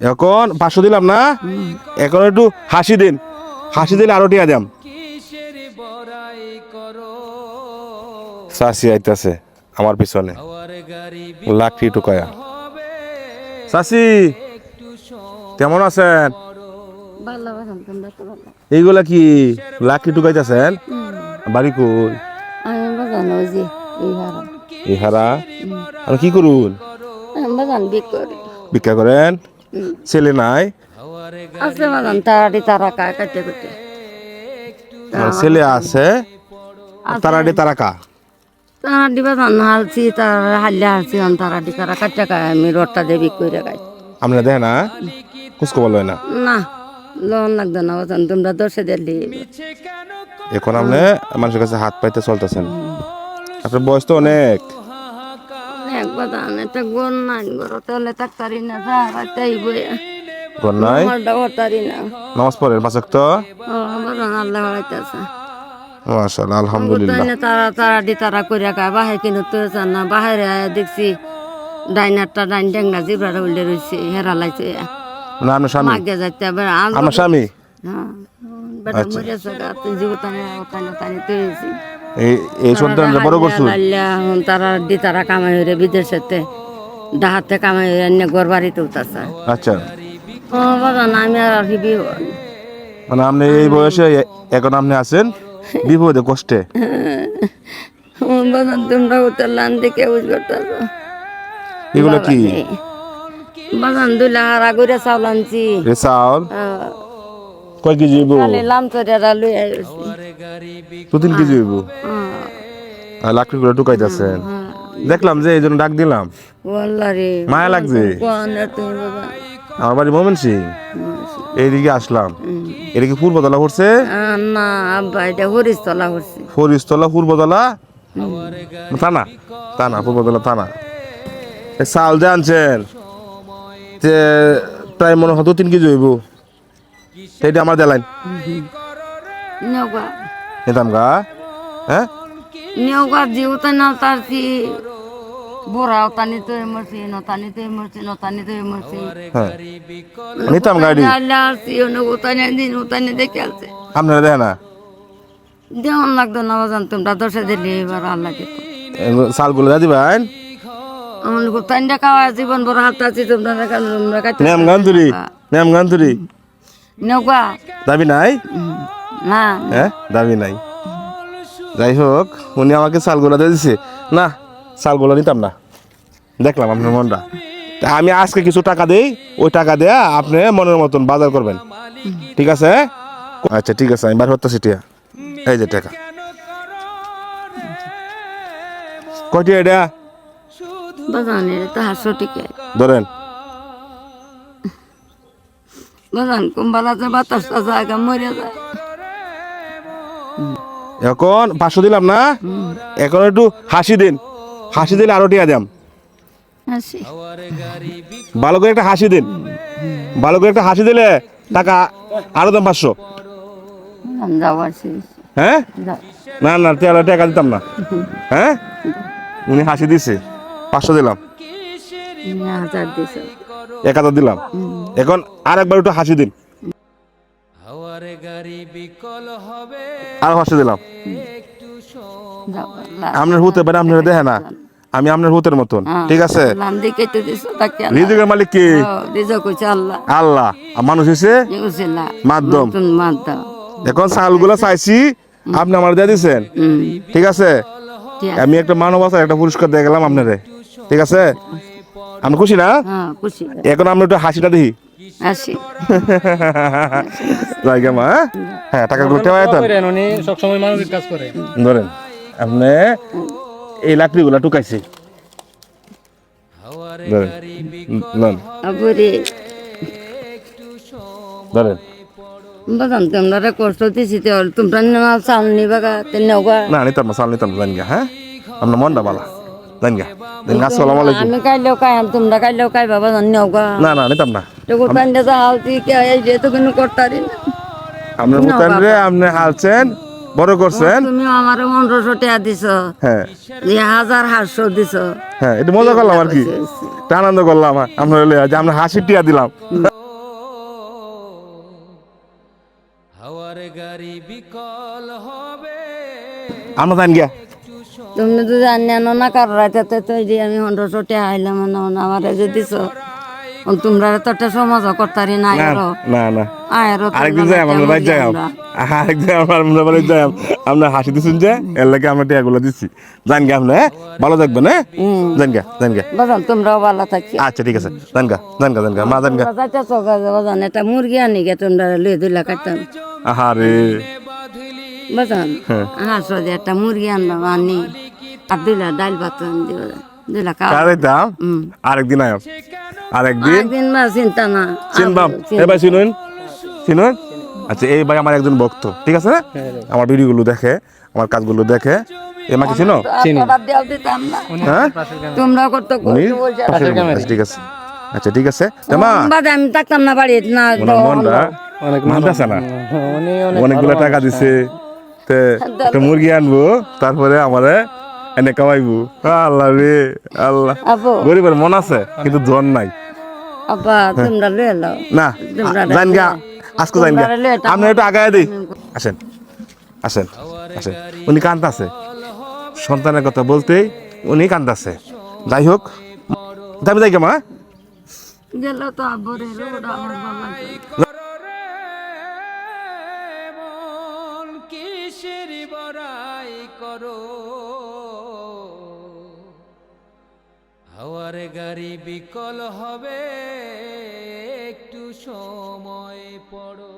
এখন পাঁচশো দিলাম না? এখন একটু হাসি দিন। হাসি দিলে আরও টিয়া দাম। চাষি আইতাছে আমার পিছনে। লাকড়ি টুকায়া। চাষি কেমন আছেন? ভালো বাসন তোমরা এইগুলা কি লাকড়ি টুকাইতেছেন? বাড়ি কই? ইহারা আর কি করুন? আমি বাজান বিক করি। ভিক্ষা করেন? ছেলে নাই? আছে বাজান তাড়াতাড়ি তারা কাটতে মানে ছেলে আছে তারাডি তারাকা তাড়াতাড়ি বাজান হালছি তার হাল্লে হালছি তাড়াতাড়ি তারা কাটতে কায় আমি রোডটা দিয়ে বিক করে গাই আপনারা দেখেন না? কুসকো বলো না? না লোন লাগতো না বাজান তোমরা দর্শে দিলি এখন আপনি মানুষের কাছে হাত পাইতে চলতেছেন। আপনার বয়স তো অনেক। অনেক বাজান এটা গোন নাই গরো তাহলে তাকতারি না রাতাই বইয়া ঘর নাই? হতারি না। নামাজ পড়েন পাঁচক তো ও বাজান আল্লাহ হারাইতেছে মাশাআল্লাহ আলহামদুলিল্লাহ। তারা তারা দি তারা কইরা গায় বাহে কিন্তু তো জান না বাহিরে আয়া দেখছি ডাইনারটা ডাইন ডেঙ্গা জিবরাটা উল্লে রইছে হেরা লাইছে। না আপনার স্বামী? মাগে যাইতে আবার আমার স্বামী? হ্যাঁ বেটা তুই জীবতানে তানে এই এই সন্তানটা বড় করছু তারা দি তারা কামাই হইরে বিদেশেতে। ডাহাতে কামাই এনে ঘর বাড়িতে উঠাছে আচ্ছা। ও বাবা আমি আর হিবি মানে আপনি এই বয়সে এখন আপনি আছেন বিপদে কষ্টে? বাবা তোমরা উঠলাম দেখে করতেছ এগুলো কি? বাগান দুলা হারা করে চাউল আনছি। চাউল? কয় কেজি হইব? লাম চরিয়ারা লই আইছি দু তিন কেজি হইব? আর দেখলাম যে এই জন্য ডাক দিলাম। মায়া লাগছে? কোন তুমি বাবা আমার বাড়ি মোমেন সিং। এইদিকে আসলাম। পূর্বতলা না আব্বা এটা পূর্বতলা? থানা? থানা পূর্বতলা থানা। এ চাউল যে আনছেন যে প্রায় মনে হয় দু তিন কেজি হইব। সেইটা আমার দেলাইন নেওগা। নিতাম গা হ্যাঁ? নেওগা জিউতা না তারছি বোরা ওতানি তো মরছি নতানি তো মরছি নতানি তো মরছি। হ্যাঁ। নিতাম গাড়ি আল্লাহ অনেক ওতানি দিন ওতানি দেখে আসছে। আপনারা দেখে না? দেওয়ান লাগতো না বাজান তোমরা দশে দিলে এবার আল্লাহ দিত চালগুলো দিয়ে দিবেন আমার গোতানটা খাওয়া জীবন বড় হাত আছি তোমরা দেখান তোমরা কাটতে নেম গান্ধুরি নেম গান্ধুরি নৌকা দাবি নাই? না। হ্যাঁ? দাবি নাই। যাই হোক উনি আমাকে চালগুলো দিয়ে দিছে। না চালগুলো নিতাম না। দেখলাম আপনার মনটা। আমি আজকে কিছু টাকা দেই ওই টাকা দেয়া আপনি মনের মতন বাজার করবেন। ঠিক আছে? আচ্ছা ঠিক আছে আমি বার হতে সিটিয়া এই যে টাকা। কয়টি এটা? ধরেন। বাজান কুম্বালাতে বাতাসটা জায়গা মরে যায়। এখন পাঁচশো দিলাম না? এখন একটু হাসি দিন। হাসি দিলে আরও টিয়া দাম হাসি। ভালো করে একটা হাসি দিন। ভালো করে একটা হাসি দিলে টাকা আরও দাম পাঁচশো। হ্যাঁ? না না তেরো টাকা দিতাম না। হ্যাঁ? উনি হাসি দিছে। পাঁচশো দিলাম। হাজার দিছ। এক হাজার দিলাম। এখন আর একবার একটু হাসি দিন। আর হাসি দিলাম। আপনার হুতে পারে আপনার দেখে না। আমি আপনার হুতের মতন। ঠিক আছে? রিজিকের মালিক কি? আল্লাহ। আল্লাহ। মানুষ হয়েছে মাধ্যম। এখন চালগুলো চাইছি আপনি আমার দিয়ে দিচ্ছেন ঠিক আছে? আমি একটা মানব আছে একটা পুরস্কার দিয়ে গেলাম আপনারে। ঠিক আছে? আমি খুশি না? হ্যাঁ খুশি। এখন আমরা একটু হাসিটা দেখি। আসি জায়গা মা হ্যাঁ? হ্যাঁ টাকাগুলো টেওয়া যেতেন উনি সবসময় মানবিক কাজ করে। ধরেন আপনি এই লাকড়িগুলো টুকাইছি। ধরেন নেন, আবরে। ধরেন। বাজান তোমরা কষ্ট দিছি তোমরা নেওয়া চাল নিবা না নিতাম না চাল নিতাম না জান হ্যাঁ? আপনার মনটা বালা। জান গা। জান গা আসসালামু আলাইকুম আমি কাইলেও কাই তোমরা কাইলেও কাই বাবা জান নেওগা না না নিতাম না। তো গোটান যা হালতি কে এই যে তো কোনো করতারি না। আপনার হুতান রে আপনি হালছেন বড় করছেন। তুমি আমার পনেরোশো টাকা দিছ। হ্যাঁ। হাজার দিছ। হ্যাঁ এটা মজা করলাম আর কি। আনন্দ করলাম আমরা যে আমরা হাসি টিয়া দিলাম। হাওয়ার গাড়ি বিকল হবে। আমরা জান গিয়া। তুমি তো জানি না কারও রাইতে তো এই আমি পনেরোশো টাকা আইলাম আমার যে দিছ। তোমরা তো একটা সমাজ করতারি না না আরও না না। আরও আরেকদিন যাই আমরা বাড়ি যাই আরেকদিন আমরা আমরা যাই আমরা হাসি যে এর লাগে আমরা টিয়াগুলো দিচ্ছি জান গিয়া আপনি হ্যাঁ? ভালো থাকবেন হ্যাঁ? জান গিয়া জান গিয়া বাজান তোমরাও ভালো থাকি। আচ্ছা ঠিক আছে। জান গা জান গা জান গা মা জান গা। যাইতে চকা বাজান এটা মুরগি আনি গে তোমরা লুয়ে দুলা কাটতাম আহারে বাজান হাঁসো যে একটা মুরগি আনলাম আনি। আর দুলা ডাল ভাত দিব। দুলা খাওয়া দাম আরেকদিন আয়। আরেকদিন? একদিন বা চিন্তা না। চিনবাম। চিন- এ ভাই শুনুন শুনুন আচ্ছা এই ভাই আমার একজন ভক্ত। ঠিক আছে না? আমার ভিডিওগুলো দেখে আমার কাজগুলো দেখে। এ মাকে চিনো? না। হ্যাঁ? তোমরা করতে। আচ্ছা, ঠিক আছে। আচ্ছা ঠিক আছে। মা? বাদে আমি থাকতাম না বাড়ি না মনটা অনেক মানতেছে না। অনেকগুলো টাকা দিছে। তে একটা মুরগি আনব তারপরে আমারে এনে কামাইবো আল্লাহ রে আল্লাহ। গরিবের মন আছে কিন্তু জন নাই। আপা তোমরা লয়ে লাও না জান গা আজকে জান গা একটু আগায় দিই। আসেন আসেন আসেন। উনি কান্দাছে। সন্তানের কথা বলতেই উনি কান্দাছে। যাই হোক দাবি যাই মা। গেল তো আমার বাবা কিসের বড়াই করো। হাওয়ার গাড়ি বিকল হবে একটু সময় পড়ো।